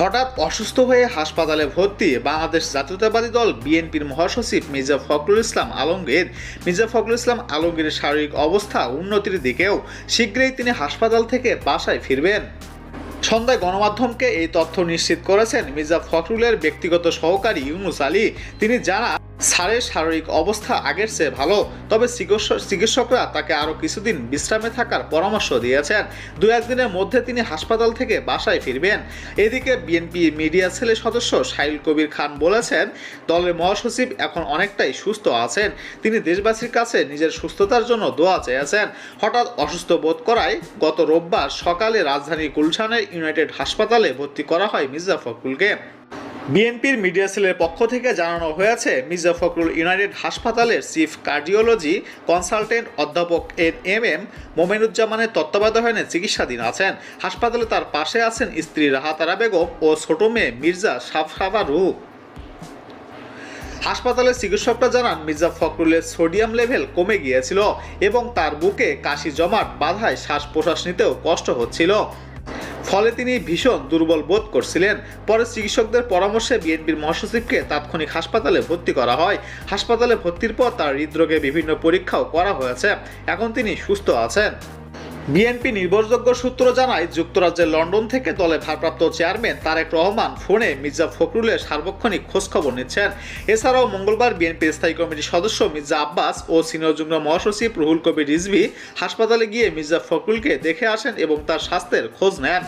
হঠাৎ অসুস্থ হয়ে হাসপাতালে ভর্তি বাংলাদেশ জাতীয়তাবাদী দল বিএনপির মহাসচিব মির্জা ফখরুল ইসলাম আলমগীর। মির্জা ফখরুল ইসলাম আলমগীরের শারীরিক অবস্থা উন্নতির দিকেও শীঘ্রই তিনি হাসপাতাল থেকে বাসায় ফিরবেন। সন্ধ্যায় গণমাধ্যমকে এই তথ্য নিশ্চিত করেছেন মির্জা ফখরুলের ব্যক্তিগত সহকারী ইউনুস আলী। তিনি জানা স্যারের শারীরিক অবস্থা আগের চেয়ে ভালো, তবে চিকিৎসকরা তাকে আরও কিছুদিন বিশ্রামে থাকার পরামর্শ দিয়েছেন। দু একদিনের মধ্যে তিনি হাসপাতাল থেকে বাসায় ফিরবেন। এদিকে বিএনপি মিডিয়া সেলের সদস্য সাইল কবির খান বলেছেন, দলের মহাসচিব এখন অনেকটাই সুস্থ আছেন। তিনি দেশবাসীর কাছে নিজের সুস্থতার জন্য দোয়া চেয়েছেন। হঠাৎ অসুস্থ বোধ করায় গত রোববার সকালে রাজধানী গুলশানের ইউনাইটেড হাসপাতালে ভর্তি করা হয় মির্জা ফখরুলকে। বিএনপির মিডিয়া সেলের পক্ষ থেকে জানানো হয়েছে, মির্জা ফখরুল ইউনাইটেড হাসপাতালের চিফ কার্ডিওলজি কনসালটেন্ট অধ্যাপক এন এম এম মোমেনুজ্জামানের তত্ত্বাবধানে চিকিৎসাধীন আছেন। হাসপাতালে তার পাশে আছেন স্ত্রী রাহাতারা বেগম ও ছোট মেয়ে মির্জা সাফসাফা রুহ। হাসপাতালের চিকিৎসকরা জানান, মির্জা ফখরুলের সোডিয়াম লেভেল কমে গিয়েছিল এবং তার বুকে কাশি জমাট বাধায় শ্বাস প্রশ্বাস নিতেও কষ্ট হচ্ছিল। ফলে তিনি ভীষণ দুর্বল বোধ করছিলেন। পরে চিকিৎসকদের পরামর্শে বিএনপির মহাসচিবকে তাৎক্ষণিক হাসপাতালে ভর্তি করা হয়। হাসপাতালে ভর্তির পর তার হৃদরোগে বিভিন্ন পরীক্ষাও করা হয়েছে। এখন তিনি সুস্থ আছেন। বিএনপি নির্ভরযোগ্য সূত্র জানায়, যুক্তরাজ্যের লন্ডন থেকে দলের ভারপ্রাপ্ত চেয়ারম্যান তারেক রহমান ফোনে মির্জা ফখরুলের সার্বক্ষণিক খোঁজখবর নিচ্ছেন। এছাড়াও মঙ্গলবার বিএনপির স্থায়ী কমিটির সদস্য মির্জা আব্বাস ও সিনিয়র যুগ্ম মহাসচিব রুহুল কবির রিজভি হাসপাতালে গিয়ে মির্জা ফখরুলকে দেখে আসেন এবং তার স্বাস্থ্যের খোঁজ নেন।